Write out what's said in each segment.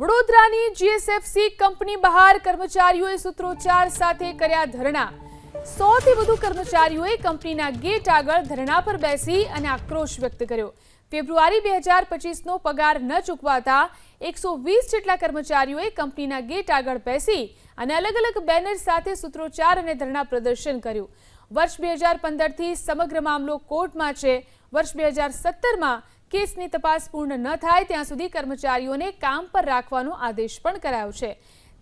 વડોદરાની GSFC company બહાર કર્મચારીઓએ સૂત્રોચ્ચાર સાથે કર્યા ધરણા. સોથી વધુ કર્મચારીઓએ કંપનીના ગેટ આગળ ધરણા પર બેસી અને આક્રોશ વ્યક્ત કર્યો. ફેબ્રુઆરી બે હજાર પચીસનો પગાર ન ચૂકવાતા એકસો વીસ જેટલા કર્મચારીઓએ કંપનીના ગેટ આગળ બેસી અને અલગ અલગ બેનર સાથે સૂત્રોચ્ચાર અને ધરણા પ્રદર્શન કર્યું. વર્ષ બે હજાર પંદરથી સમગ્ર મામલો કોર્ટમાં છે. વર્ષ બે હજાર સત્તરમાં કેસની તપાસ પૂર્ણ ન થાય ત્યાં સુધી કર્મચારીઓને કામ પર રાખવાનો આદેશ પણ કરાયો છે.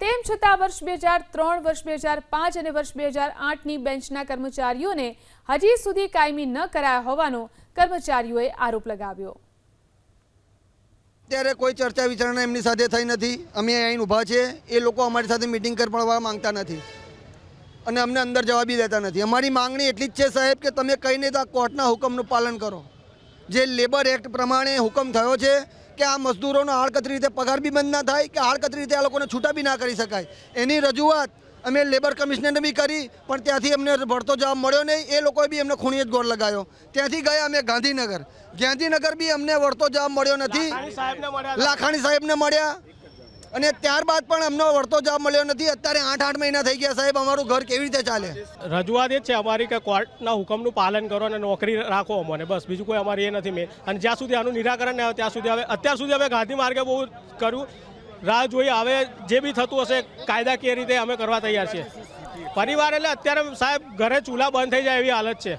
તેમ છતાં વર્ષ બે હજાર ત્રણ, વર્ષ બે હજાર પાંચ અને વર્ષ બે હજાર આઠની બેન્ચના કર્મચારીઓને હજી સુધી કાયમી ન કરાયા હોવાનો કર્મચારીઓએ આરોપ લગાવ્યો. અત્યારે કોઈ ચર્ચા વિચારણા એમની સાથે થઈ નથી. અમે અહીં ઊભા છીએ એ લોકો અમારી સાથે મિટિંગ કરવા માંગતા નથી. અને અમને અંદર જવાબી દેતા નથી. અમારી માંગણી એટલી જ છે સાહેબ કે તમે કહીને તો કોર્ટના હુકમનું પાલન કરો. જે લેબર એક્ટ પ્રમાણે હુકમ થયો છે કે આ મજદૂરોનો આડકતરી રીતે પગાર બી બંધ ના થાય કે આડકતરી રીતે આ લોકોને છૂટા બી ના કરી શકાય. એની રજૂઆત અમે લેબર કમિશનરને બી કરી પણ ત્યાંથી અમને વળતો જવાબ મળ્યો નહીં. એ લોકોએ બી અમને ખૂણીએ જ ગોળ લગાવ્યો. ત્યાંથી ગયા અમે ગાંધીનગર. ગાંધીનગર બી અમને વળતો જવાબ મળ્યો નથી. લાખાણી સાહેબને મળ્યા અને ત્યારબાદ પણ અમને વળતો જવાબ મળ્યો નથી. અત્યારે આઠ આઠ મહિના થઈ ગયા સાહેબ, અમારું ઘર કેવી રીતે ચાલે? રજૂઆત એ જ છે અમારી કે કોર્ટના હુકમનું પાલન કરો અને નોકરી રાખો અમને. બસ, બીજું કોઈ અમારી એ નથી મેં અને જ્યાં સુધી આનું નિરાકરણ ના આવે, ત્યાં સુધી હવે અત્યાર સુધી હવે ગાંધી માર્ગે બહુ કર્યું રાહ જોઈએ હવે જે બી થતું હશે કાયદાકીય રીતે અમે કરવા તૈયાર છીએ. પરિવાર એટલે અત્યારે સાહેબ, ઘરે ચૂલા બંધ થઈ જાય એવી હાલત છે.